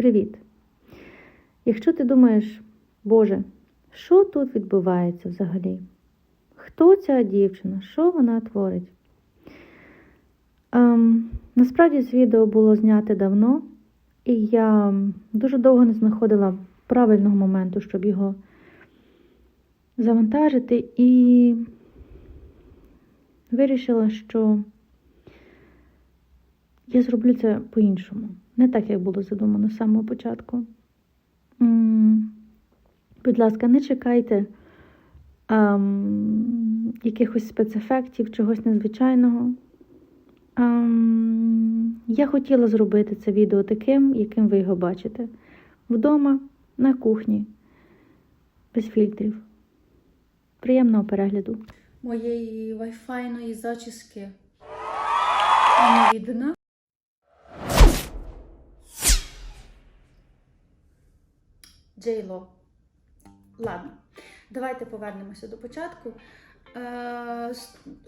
Привіт! Якщо ти думаєш, Боже, що тут відбувається взагалі? Хто ця дівчина? Що вона творить? Ем, насправді це відео було зняте давно, і я дуже довго не знаходила правильного моменту, щоб його завантажити, і вирішила, що я зроблю це по-іншому. Не так, як було задумано з самого початку. Будь ласка, не чекайте ем, якихось спецефектів, чогось незвичайного. Ем, я хотіла зробити це відео таким, яким ви його бачите. Вдома, на кухні, без фільтрів. Приємного перегляду. моєї вайфайної зачіски не видно. Джейло. Ладно, давайте повернемося до початку. Е,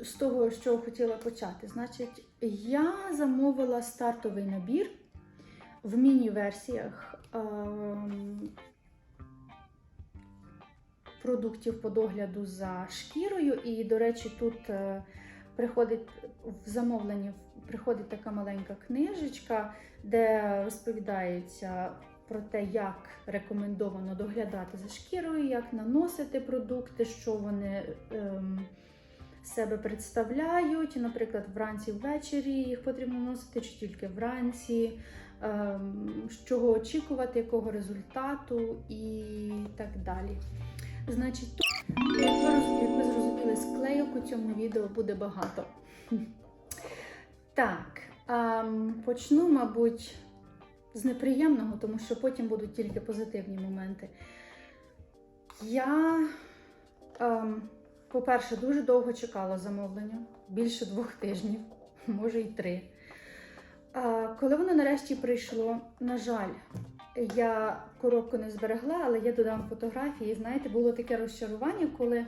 з, того, що хотіла почати. Значить, я замовила стартовий набір в міні-версіях. ем, продуктів по догляду за шкірою. І, до речі, тут е, приходить в замовленні приходить така маленька книжечка, де розповідається про те, як рекомендовано доглядати за шкірою, як наносити продукти, що вони ем, себе представляють. Наприклад, вранці ввечері їх потрібно наносити чи тільки вранці. ем, Чого очікувати, якого результату і так далі. Значить, тут, як ви зрозуміли, склейок у цьому відео буде багато. Так, ем, почну, мабуть, з неприємного, тому що потім будуть тільки позитивні моменти. Я, ем, по-перше, дуже довго чекала замовлення, більше двох тижнів, може й три. А, коли воно нарешті прийшло, на жаль, я коробку не зберегла, але я додам фотографії. Знаєте, було таке розчарування, коли е,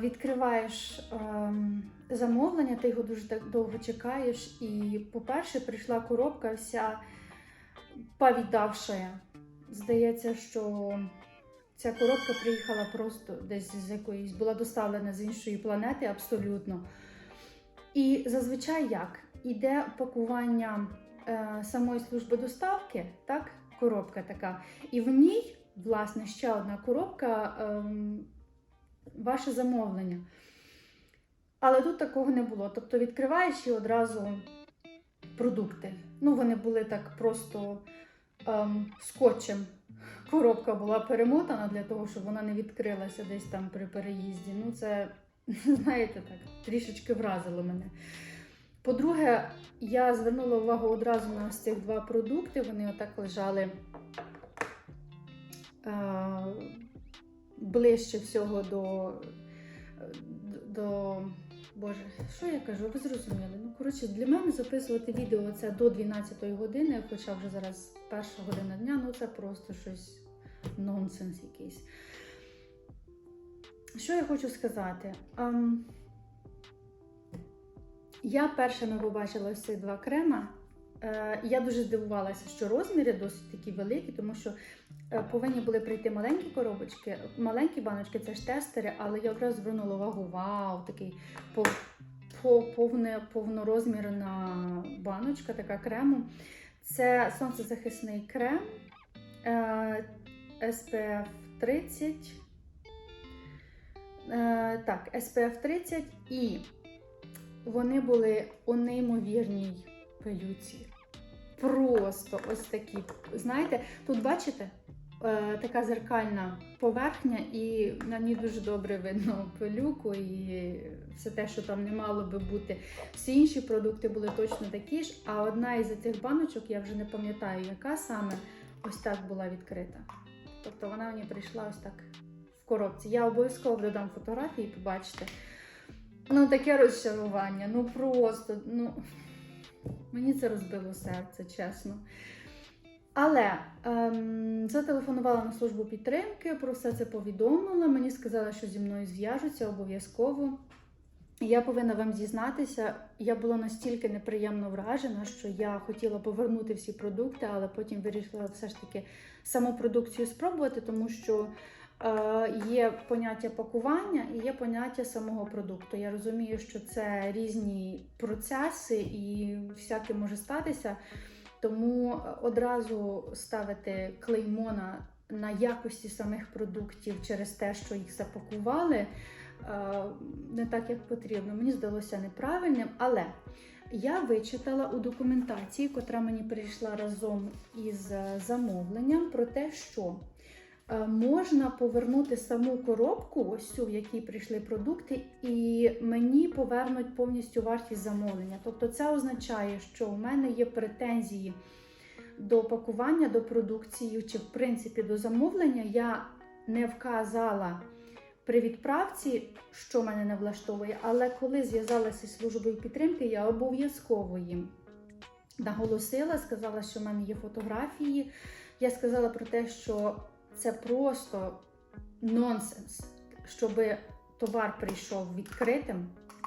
відкриваєш ем, замовлення, ти його дуже довго чекаєш. І, по-перше, прийшла коробка вся повідавшая. Здається, що ця коробка приїхала просто десь з якоїсь, була доставлена з іншої планети абсолютно. І зазвичай як? Іде пакування е, самої служби доставки, так? Коробка така. І в ній, власне, ще одна коробка ем, ваше замовлення. Але тут такого не було. Тобто відкриваєш і одразу продукти. Ну, вони були так просто ем, скотчем. Коробка була перемотана для того, щоб вона не відкрилася десь там при переїзді. Ну, це, знаєте, так, трішечки вразило мене. По-друге, я звернула увагу одразу на ось цих два продукти. Вони отак лежали е, ближче всього до, до. Боже, що я кажу? Ви зрозуміли? Ну, коротше, для мене записувати відео це до 12-ї години, хоча вже зараз перша година дня, ну це просто щось нонсенс якийсь. Що я хочу сказати? Ем, я першими побачила ось цих два крема. Е, Я дуже здивувалася, що розміри досить такі великі, тому що повинні були прийти маленькі коробочки, маленькі баночки це ж тестери, але я одразу звернула увагу, вау, такий пов- пов- повне, повнорозмірна баночка, така крему. Це сонцезахисний крем е, SPF 30. Е, так, SPF 30 і вони були у неймовірній пилюці. Просто ось такі. Знаєте, тут бачите, е, така зеркальна поверхня, і на ній дуже добре видно пилюку і все те, що там не мало би бути. Всі інші продукти були точно такі ж, а одна із цих баночок, я вже не пам'ятаю, яка саме, ось так була відкрита. Тобто вона мені прийшла ось так в коробці. Я обов'язково додам фотографії, побачите. Ну, таке розчарування, ну просто, ну мені це розбило серце, чесно. Але ем, зателефонувала на службу підтримки, про все це повідомила. Мені сказали, що зі мною зв'яжуться обов'язково. Я повинна вам зізнатися, я була настільки неприємно вражена, що я хотіла повернути всі продукти, але потім вирішила все ж таки саму продукцію спробувати, тому що е, є поняття пакування і є поняття самого продукту. Я розумію, що це різні процеси і всяке може статися. Тому одразу ставити клеймо на, якості самих продуктів через те, що їх запакували, е, не так, як потрібно. Мені здалося неправильним, але я вичитала у документації, котра мені прийшла разом із е, замовленням, про те, що е, можна повернути саму коробку, ось цю, в якій прийшли продукти, і мені повернуть повністю вартість замовлення. Тобто це означає, що у мене є претензії до пакування, до продукції, чи в принципі до замовлення. Я не вказала при відправці, що мене не влаштовує, але коли зв'язалася з службою підтримки, я обов'язково їм наголосила, сказала, що в мене є фотографії. Я сказала про те, що це просто нонсенс, щоб товар прийшов відкритим,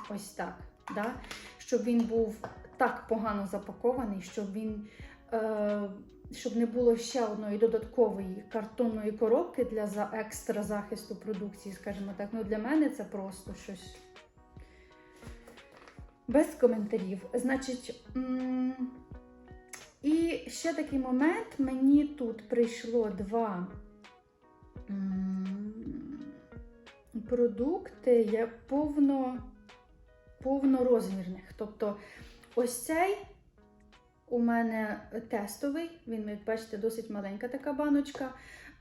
ось так, да? щоб він був так погано запакований, щоб він. Е- щоб не було ще одної додаткової картонної коробки для екстра захисту продукції, скажімо так. Ну для мене це просто щось без коментарів. Значить, і ще такий момент: мені тут прийшло два продукти є повно, повнорозмірних. Тобто, ось цей. У мене тестовий, він, як бачите, досить маленька така баночка.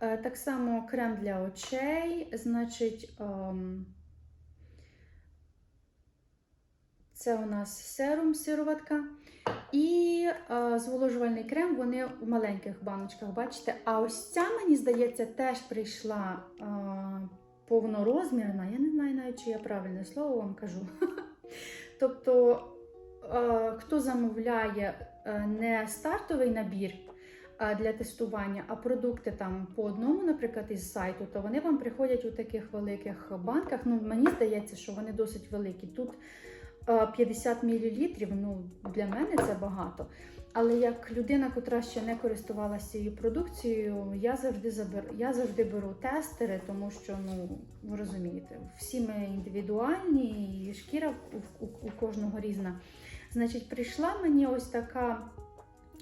Е, Так само крем для очей, значить, ем, це у нас серум, сироватка. І е, зволожувальний крем, вони в маленьких баночках, бачите? А ось ця, мені здається, теж прийшла е, повнорозмірна. Я не знаю навіть, чи я правильне слово вам кажу. Тобто, е, хто замовляє е, не стартовий набір е, для тестування, а продукти там по одному, наприклад, із сайту, то вони вам приходять у таких великих банках. Ну, мені здається, що вони досить великі. Тут 50 мл, ну для мене це багато. Але як людина, котра ще не користувалася цією продукцією, я завжди заберу, я завжди беру тестери, тому що ну ви розумієте, всі ми індивідуальні, і шкіра у, у кожного різна. Значить, прийшла мені ось така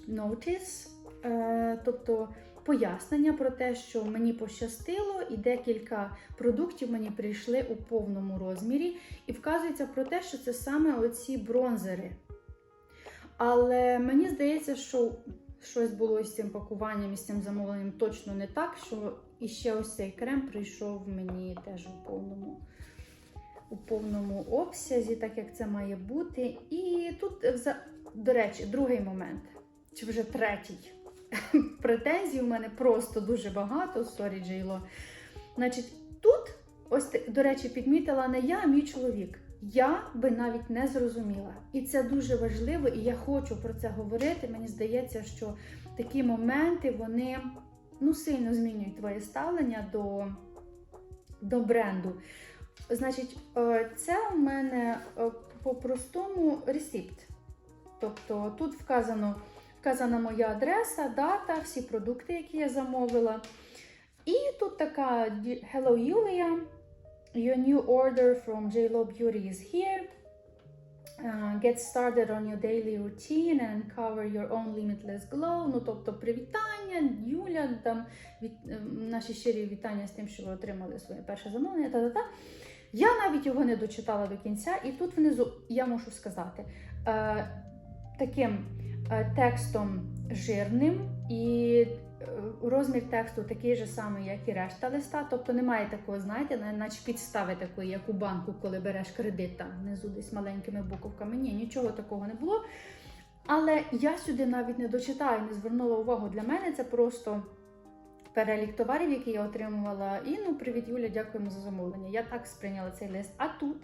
notice, е, тобто пояснення про те, що мені пощастило, і декілька продуктів мені прийшли у повному розмірі, і вказується про те, що це саме оці бронзери. Але мені здається, що щось було із цим пакуванням, із цим замовленням точно не так, що і ще ось цей крем прийшов мені теж у повному у повному обсязі, так як це має бути. І тут, до речі, другий момент, чи вже третій. Претензій у мене просто дуже багато. Сорі, Джейло. Значить, тут, ось до речі, підмітила не я, а мій чоловік. Я би навіть не зрозуміла. І це дуже важливо, і я хочу про це говорити. Мені здається, що такі моменти вони ну, сильно змінюють твоє ставлення до, до бренду. Значить, е, це у мене е, по-простому ресипт. Тобто тут вказано, вказана моя адреса, дата, всі продукти, які я замовила. І тут така Hello Julia. Your new order from JLo Beauty is here. Uh, get started on your daily routine and cover your own limitless glow. Ну, тобто, привітання, Юля, там від, ем, наші щирі вітання з тим, що ви отримали своє перше замовлення. Та-та-та. Я навіть його не дочитала до кінця, і тут внизу я можу сказати е, таким е, текстом жирним і е, розмір тексту такий же самий, як і решта листа. Тобто немає такого, знаєте, наче підстави такої, як у банку, коли береш кредит там внизу десь маленькими буковками. Ні, нічого такого не було. Але я сюди навіть не дочитаю, не звернула увагу. Для мене це просто перелік товарів, які я отримувала. І ну, привіт, Юля, дякуємо за замовлення. Я так сприйняла цей лист. А тут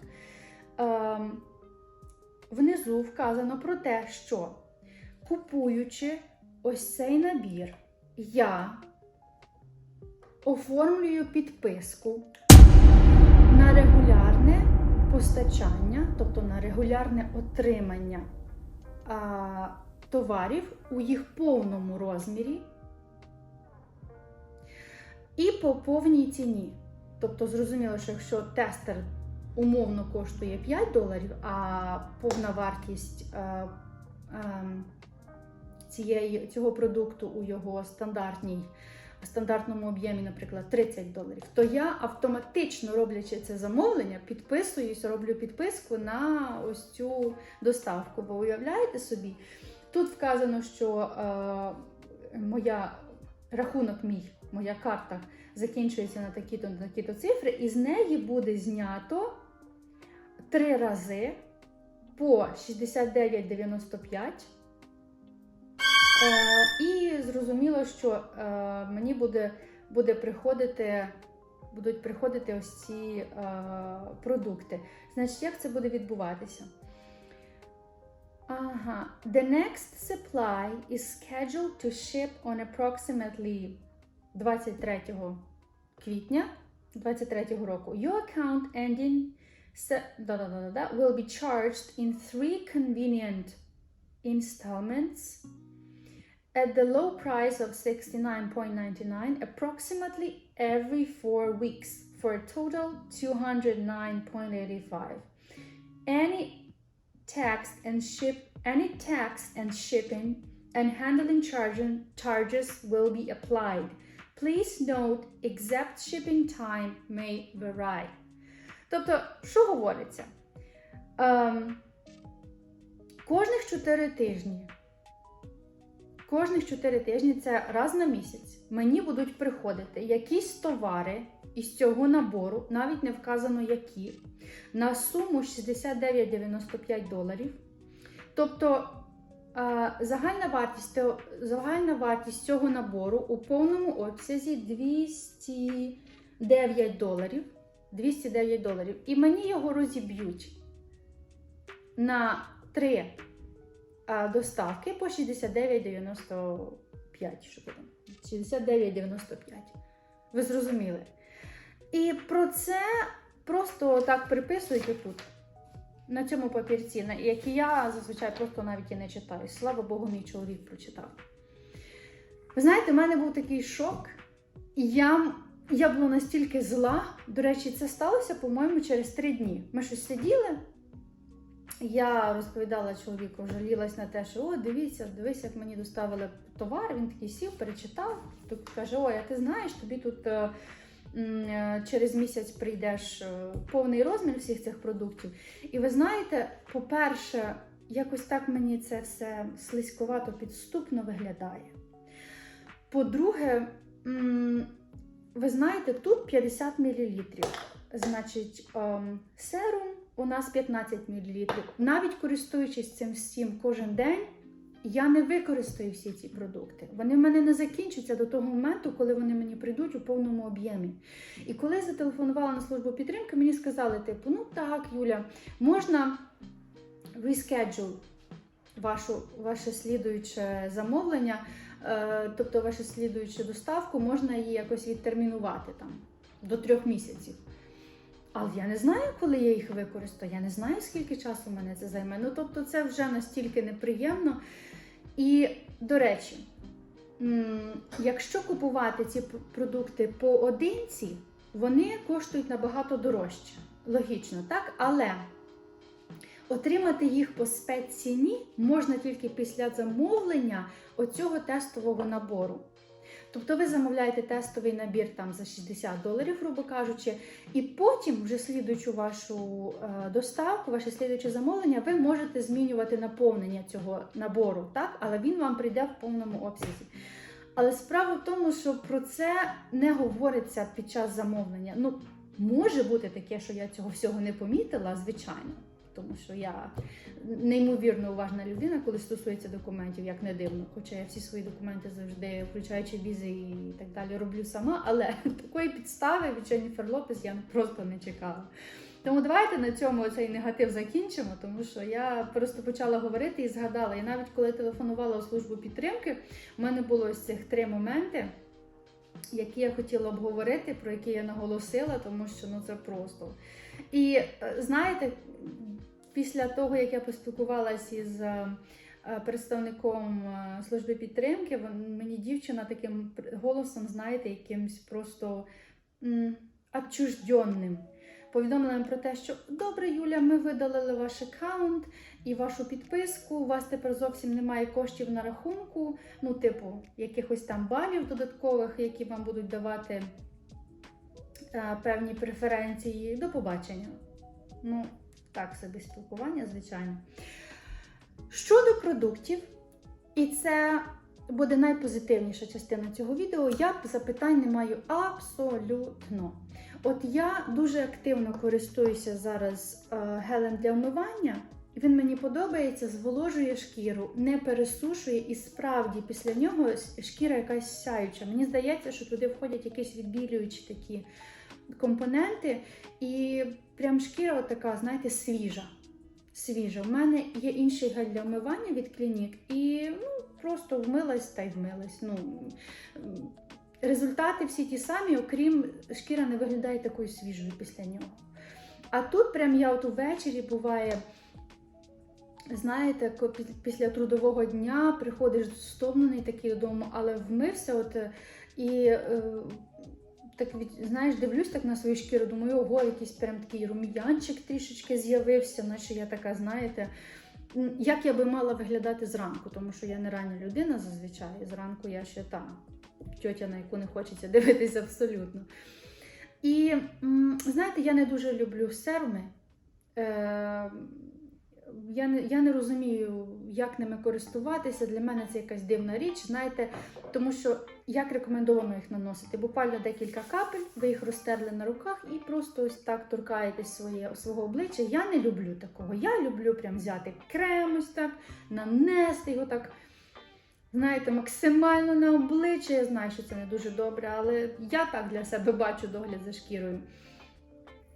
ем, внизу вказано про те, що купуючи ось цей набір, я оформлюю підписку на регулярне постачання тобто на регулярне отримання а, товарів у їх повному розмірі і по повній ціні. Тобто, зрозуміло, що якщо тестер умовно коштує 5 доларів, а повна вартість е, е, цієї, цього продукту у його стандартній, стандартному об'ємі, наприклад, 30 доларів, то я автоматично роблячи це замовлення, підписуюсь, роблю підписку на ось цю доставку. Бо уявляєте собі, тут вказано, що е, моя рахунок мій, моя карта закінчується на такі-то на такі-то цифри, і з неї буде знято три рази по 69,95. Е, і зрозуміло, що е, мені буде, буде приходити, будуть приходити ось ці е, продукти. Значить, як це буде відбуватися? Ага. The next supply is scheduled to ship on approximately 23 квітня 23 року. Your account ending will be charged in three convenient installments at the low price of 69.99 approximately every four weeks for a total 209.85 any tax and ship any tax and shipping and handling charge- charges will be applied please note exact shipping time may vary тобто що говориться ем, кожних 4 тижні Кожних 4 тижні це раз на місяць мені будуть приходити якісь товари із цього набору, навіть не вказано які, на суму 69,95 доларів. Тобто загальна вартість, загальна вартість цього набору у повному обсязі 209 доларів. 209 доларів. І мені його розіб'ють на 3 а, доставки по 69,95. Що 69,95. Ви зрозуміли? І про це просто так приписують отут, на цьому папірці, який я зазвичай просто навіть і не читаю. Слава Богу, мій чоловік прочитав. Ви знаєте, в мене був такий шок, я, я була настільки зла. До речі, це сталося, по-моєму, через три дні. Ми щось сиділи. Я розповідала чоловіку, жалілась на те, що о, дивіться, дивись, як мені доставили товар. Він такий сів, перечитав. Тут каже: Ой, а ти знаєш, тобі тут е, е, через місяць прийдеш е, повний розмір всіх цих продуктів. І ви знаєте, по-перше, якось так мені це все слизькувато підступно виглядає. По-друге, ви знаєте, тут 50 мл. Значить, ем, серум у нас 15 мл. Навіть користуючись цим всім кожен день, я не використаю всі ці продукти. Вони в мене не закінчаться до того моменту, коли вони мені прийдуть у повному об'ємі. І коли я зателефонувала на службу підтримки, мені сказали, типу, ну так, Юля, можна reschedule вашу, ваше слідуюче замовлення, е, тобто вашу слідуючу доставку, можна її якось відтермінувати там до трьох місяців. Але я не знаю, коли я їх використаю, я не знаю, скільки часу мене це займе. Ну, тобто, це вже настільки неприємно. І, до речі, якщо купувати ці продукти поодинці, вони коштують набагато дорожче. Логічно, так? Але отримати їх по спецціні можна тільки після замовлення оцього тестового набору. Тобто ви замовляєте тестовий набір там за 60 доларів, грубо кажучи, і потім, вже слідуючи вашу е, доставку, ваше слідуюче замовлення, ви можете змінювати наповнення цього набору, так? але він вам прийде в повному обсязі. Але справа в тому, що про це не говориться під час замовлення. Ну, може бути таке, що я цього всього не помітила, звичайно. Тому що я неймовірно уважна людина, коли стосується документів, як не дивно. Хоча я всі свої документи завжди, включаючи візи і так далі, роблю сама, але такої підстави від Дженніфер Лопес я просто не чекала. Тому давайте на цьому цей негатив закінчимо, тому що я просто почала говорити і згадала. І навіть коли телефонувала у службу підтримки, у мене було ось цих три моменти, які я хотіла обговорити, про які я наголосила, тому що ну це просто. І е, знаєте, після того, як я поспілкувалася із е, е, представником е, служби підтримки, мені дівчина таким голосом, знаєте, якимсь просто м, отчужденним. Повідомила нам про те, що добре, Юля, ми видалили ваш аккаунт і вашу підписку. У вас тепер зовсім немає коштів на рахунку, ну, типу, якихось там балів додаткових, які вам будуть давати е, певні преференції. До побачення. Ну, так собі спілкування, звичайно. Щодо продуктів, і це буде найпозитивніша частина цього відео, я запитань не маю абсолютно. От я дуже активно користуюся зараз е, гелем для вмивання. Він мені подобається, зволожує шкіру, не пересушує, і справді після нього шкіра якась сяюча. Мені здається, що туди входять якісь відбілюючі такі компоненти, і прям шкіра така, знаєте, свіжа. Свіжа. У мене є інший гель для вмивання від клінік, і ну, просто вмилась та й вмилась. Ну, результати всі ті самі, окрім шкіра не виглядає такою свіжою після нього. А тут прям я от увечері буває. Знаєте, після трудового дня приходиш стомлений такий додому, але вмився, от е, і е, так від, знаєш, дивлюсь так на свою шкіру, думаю, ого, якийсь прям такий рум'янчик трішечки з'явився, наче я така, знаєте, як я би мала виглядати зранку, тому що я не рання людина зазвичай. Зранку я ще та тьотя, на яку не хочеться дивитися абсолютно. І знаєте, я не дуже люблю серуми. Е, я не, я не розумію, як ними користуватися. Для мене це якась дивна річ, знаєте, тому що як рекомендовано їх наносити? Буквально декілька капель, ви їх розтерли на руках і просто ось так торкаєтесь своє, свого обличчя. Я не люблю такого. Я люблю прям взяти крем ось так, нанести його так. Знаєте, максимально на обличчя. Я знаю, що це не дуже добре, але я так для себе бачу догляд за шкірою.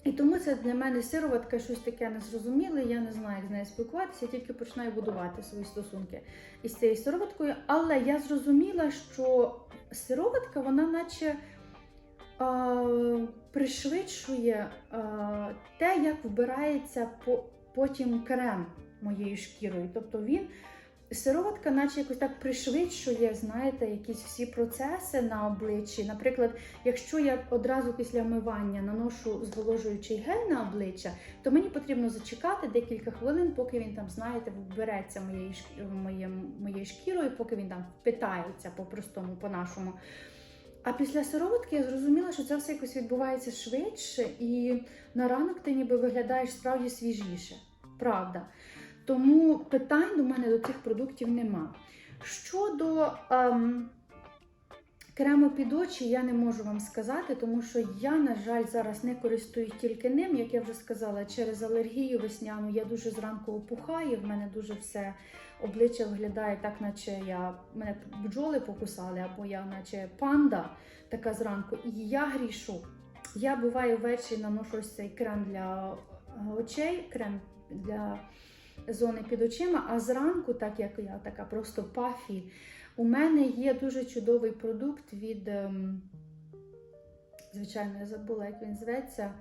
І тому це для мене сироватка щось таке незрозуміле, я не знаю, як з нею спілкуватися, я тільки починаю будувати свої стосунки із цією сироваткою. Але я зрозуміла, що сироватка, вона наче а, пришвидшує а, те, як вбирається по, потім крем моєю шкірою. Тобто він Сироватка, наче якось так пришвидшує, знаєте, якісь всі процеси на обличчі. Наприклад, якщо я одразу після вмивання наношу зволожуючий гель на обличчя, то мені потрібно зачекати декілька хвилин, поки він там, знаєте, вбереться моєю, моєю шкірою, поки він там впитається по-простому, по-нашому. А після сироватки я зрозуміла, що це все якось відбувається швидше, і на ранок ти ніби виглядаєш справді свіжіше. Правда. Тому питань до мене до цих продуктів нема. Щодо ем, крему під очі, я не можу вам сказати, тому що я, на жаль, зараз не користуюсь тільки ним. Як я вже сказала, через алергію весняну я дуже зранку опухаю, в мене дуже все обличчя виглядає так, наче я мене бджоли покусали, або я, наче панда така зранку. І я грішу. Я буваю ввечері наношу цей крем для е, очей, крем для зони під очима, а зранку, так як я така просто пафі, у мене є дуже чудовий продукт від, ем, звичайно, я забула, як він зветься.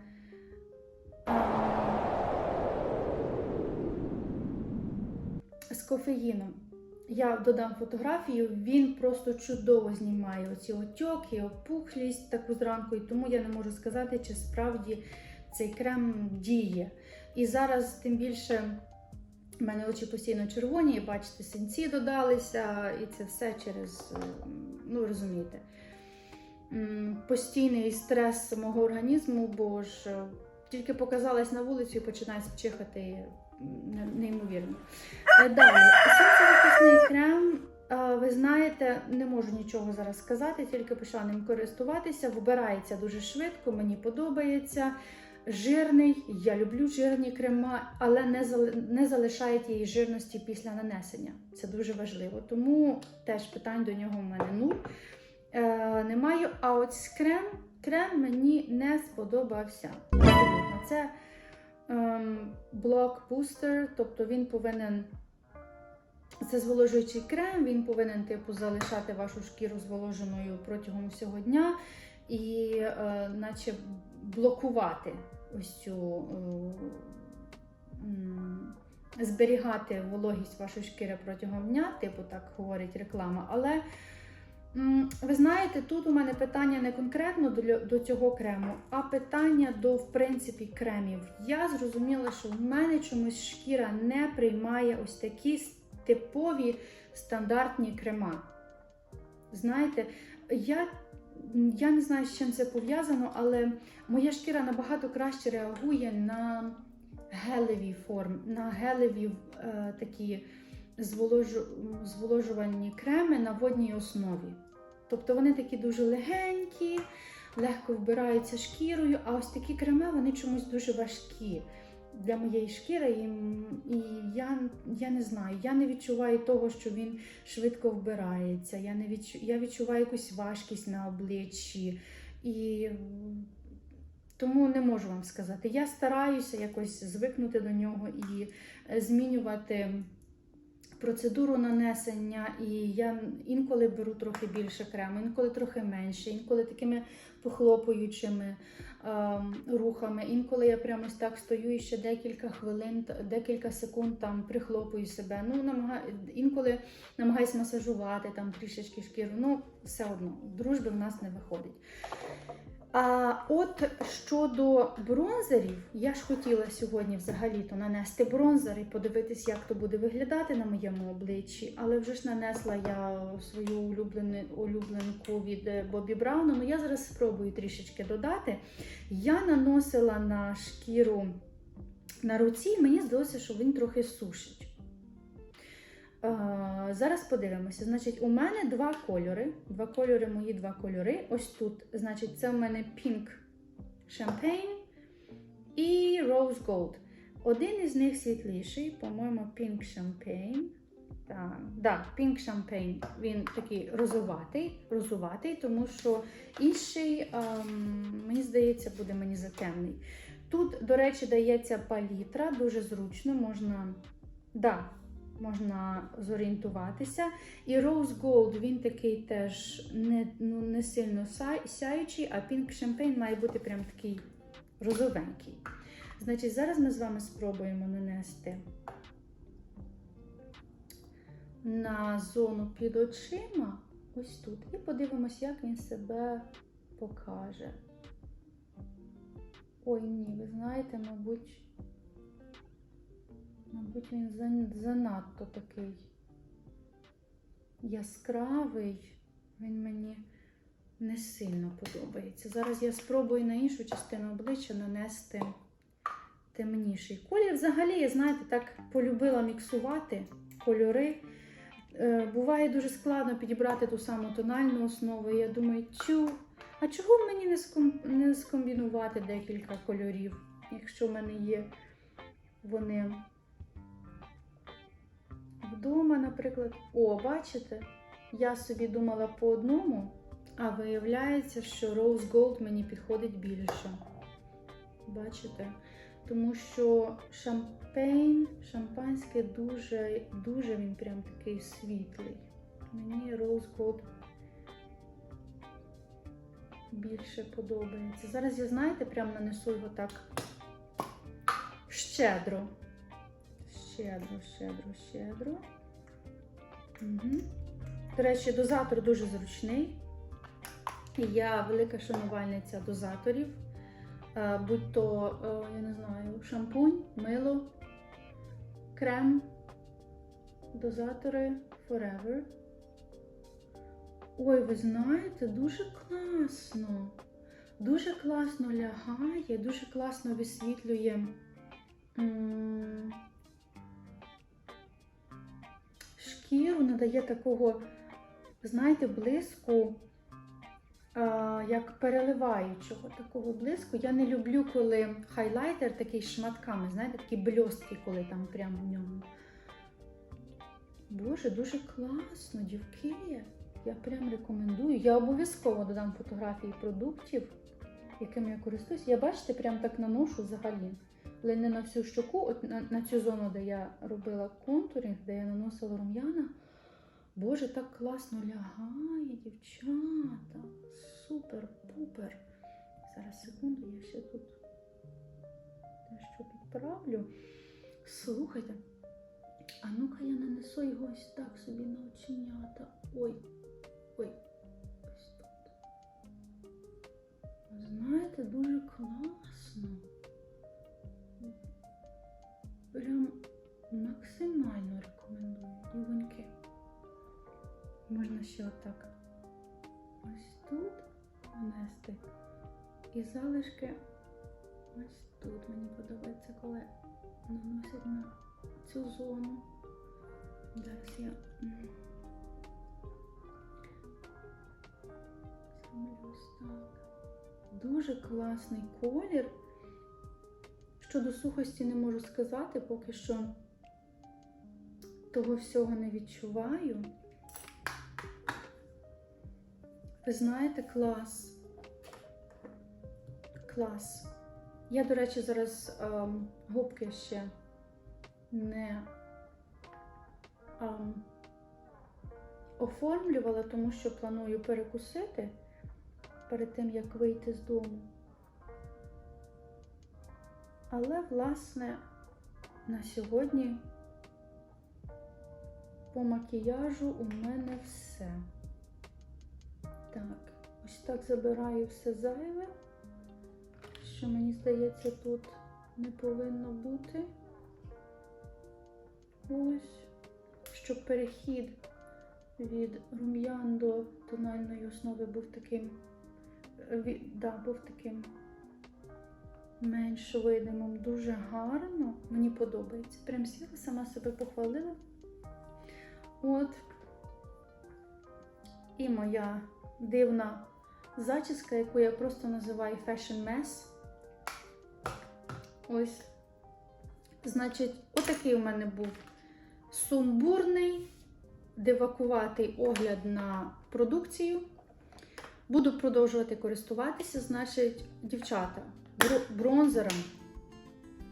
З кофеїном. Я додам фотографію, він просто чудово знімає оці отьоки, опухлість таку зранку, і тому я не можу сказати, чи справді цей крем діє. І зараз, тим більше, у мене очі постійно червоні, і бачите, синці додалися, і це все через, е, ну розумієте, постійний стрес мого організму, бо ж е, тільки показалась на вулицю і починає чихати неймовірно. Е, Далі, сонцезахисний крем. Ви знаєте, не можу нічого зараз сказати, тільки почала ним користуватися. Вбирається дуже швидко, мені подобається жирний. Я люблю жирні крема, але не, не залишає тієї жирності після нанесення. Це дуже важливо. Тому теж питань до нього в мене нуль. Е, немає. А от крем, крем мені не сподобався. Це ем, блок бустер, тобто він повинен. Це зволожуючий крем, він повинен типу залишати вашу шкіру зволоженою протягом всього дня і е, наче блокувати ось цю е, зберігати вологість вашої шкіри протягом дня, типу так говорить реклама. Але ви знаєте, тут у мене питання не конкретно до, до цього крему, а питання до, в принципі, кремів. Я зрозуміла, що в мене чомусь шкіра не приймає ось такі типові стандартні крема. Знаєте, я, я не знаю, з чим це пов'язано, але моя шкіра набагато краще реагує на гелеві форм, на гелеві е, такі зволожу, зволожувальні креми на водній основі. Тобто вони такі дуже легенькі, легко вбираються шкірою, а ось такі креми вони чомусь дуже важкі для моєї шкіри. І, і я, я не знаю, я не відчуваю того, що він швидко вбирається. Я, не відчу, я відчуваю якусь важкість на обличчі. І тому не можу вам сказати. Я стараюся якось звикнути до нього і е, змінювати процедуру нанесення. І я інколи беру трохи більше крему, інколи трохи менше, інколи такими похлопуючими ем, рухами. Інколи я прямо ось так стою і ще декілька хвилин, декілька секунд там прихлопую себе. Ну, намага... Інколи намагаюся масажувати там трішечки шкіру. Ну, все одно, дружби в нас не виходить. А от щодо бронзерів, я ж хотіла сьогодні взагалі-то нанести бронзер і подивитись, як то буде виглядати на моєму обличчі. Але вже ж нанесла я свою улюбленку від е, Бобі Брауна. Ну я зараз спробую трішечки додати. Я наносила на шкіру на руці, і мені здалося, що він трохи сушить. А, зараз подивимося. Значить, у мене два кольори. Два кольори, мої два кольори. Ось тут. Значить, це у мене Pink Champagne і Rose Gold. Один із них світліший, по-моєму, Pink Champagne. Так, да, Pink Champagne. Він такий розуватий, розуватий, тому що інший, ем, мені здається, буде мені затемний. Тут, до речі, дається палітра, дуже зручно, можна. Да, можна зорієнтуватися. І Rose Gold, він такий теж не, ну, не сильно сяючий, а Pink Champagne має бути прям такий розовенький. Значить, зараз ми з вами спробуємо нанести на зону під очима, ось тут, і подивимось, як він себе покаже. Ой, ні, ви знаєте, мабуть, Мабуть, він занадто такий яскравий. Він мені не сильно подобається. Зараз я спробую на іншу частину обличчя нанести темніший колір. Взагалі, я знаєте, так полюбила міксувати кольори. Е, Буває дуже складно підібрати ту саму тональну основу. Я думаю, чу, а чого б мені не скомбінувати декілька кольорів, якщо в мене є вони вдома, наприклад. О, бачите, я собі думала по одному, а виявляється, що Rose Gold мені підходить більше. Бачите? Тому що шампейн, шампанське дуже, дуже він прям такий світлий. Мені Rose Gold більше подобається. Зараз я, знаєте, прям нанесу його так щедро. Щедро, щедро, щедро. Угу. До речі, дозатор дуже зручний. Я велика шанувальниця дозаторів. Е, Будь то, е, я не знаю, шампунь, мило, крем, дозатори Forever. Ой, ви знаєте, дуже класно. Дуже класно лягає, дуже класно висвітлює. Шкіру надає такого, знаєте, блиску, а, як переливаючого такого блиску. Я не люблю, коли хайлайтер такий шматками, знаєте, такі бльостки, коли там прямо в ньому. Боже, дуже класно, дівки. Я прям рекомендую. Я обов'язково додам фотографії продуктів, якими я користуюсь. Я бачите, прям так наношу взагалі. Але не на всю щоку, от на, на цю зону, де я робила контуринг, де я наносила рум'яна. Боже, так класно лягає, дівчата. Супер-пупер. Зараз секунду, я ще тут дещо підправлю. Слухайте. А ну-ка я нанесу його ось так собі на оченята. Ой. Ой. Ось тут. Знаєте, дуже класно. Прям максимально рекомендую. Дівоньки. Можна ще отак. Ось тут нанести. І залишки ось тут. Мені подобається, коли наносять на цю зону. Зараз я зроблю ось так. Дуже класний колір. Щодо сухості не можу сказати, поки що того всього не відчуваю. Ви знаєте, клас. Клас. Я, до речі, зараз ем, губки ще не ем, оформлювала, тому що планую перекусити перед тим, як вийти з дому. Але, власне, на сьогодні по макіяжу у мене все. Так, ось так забираю все зайве, що мені здається, тут не повинно бути. Ось, щоб перехід від рум'ян до тональної основи був таким, е, ві- да, був таким менш видимим. Дуже гарно. Мені подобається. Прям сіла, сама себе похвалила. От. І моя дивна зачіска, яку я просто називаю Fashion Mess. Ось. Значить, отакий у мене був сумбурний, дивакуватий огляд на продукцію. Буду продовжувати користуватися. Значить, дівчата, бронзером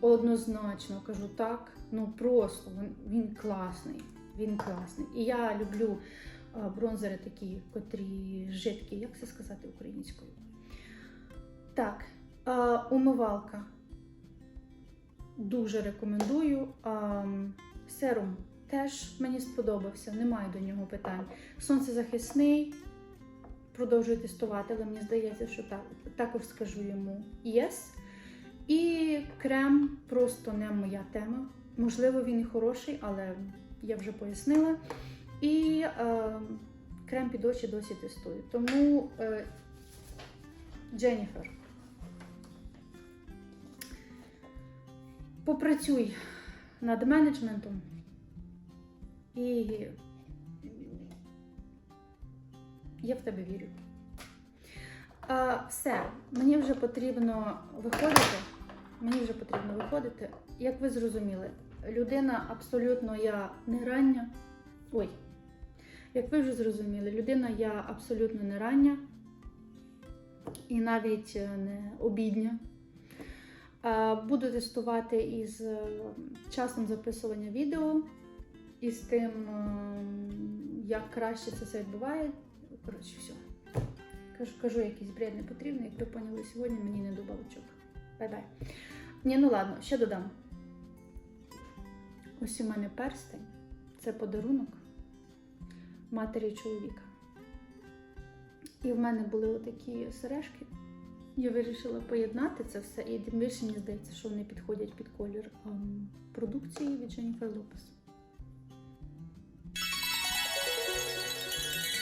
однозначно кажу так. Ну просто він, він класний. Він класний. І я люблю бронзери такі, котрі жидкі, як це сказати українською. Так, умивалка. Дуже рекомендую. Серум теж мені сподобався, немає до нього питань. Сонцезахисний. Продовжую тестувати, але мені здається, що так, також скажу йому yes. І крем просто не моя тема. Можливо, він і хороший, але я вже пояснила. І е, крем під очі досі тестую. Тому е, Дженніфер. Попрацюй над менеджментом і я в тебе вірю. А, все, мені вже потрібно виходити. Мені вже потрібно виходити. Як ви зрозуміли, людина абсолютно я не рання. Ой, як ви вже зрозуміли, людина я абсолютно не рання і навіть е, не обідня. Буду тестувати із е, часом записування відео, і з тим, е, як краще це все відбуває. Коротше, все. Кажу, якийсь бред не потрібний, як ви поняли сьогодні, мені не до балачок. Бай-бай. Ні, ну ладно, ще додам. Ось у мене перстень. Це подарунок матері чоловіка. І в мене були отакі сережки. Я вирішила поєднати це все, і тим більше мені здається, що вони підходять під колір ем, продукції від Jennifer Lopez.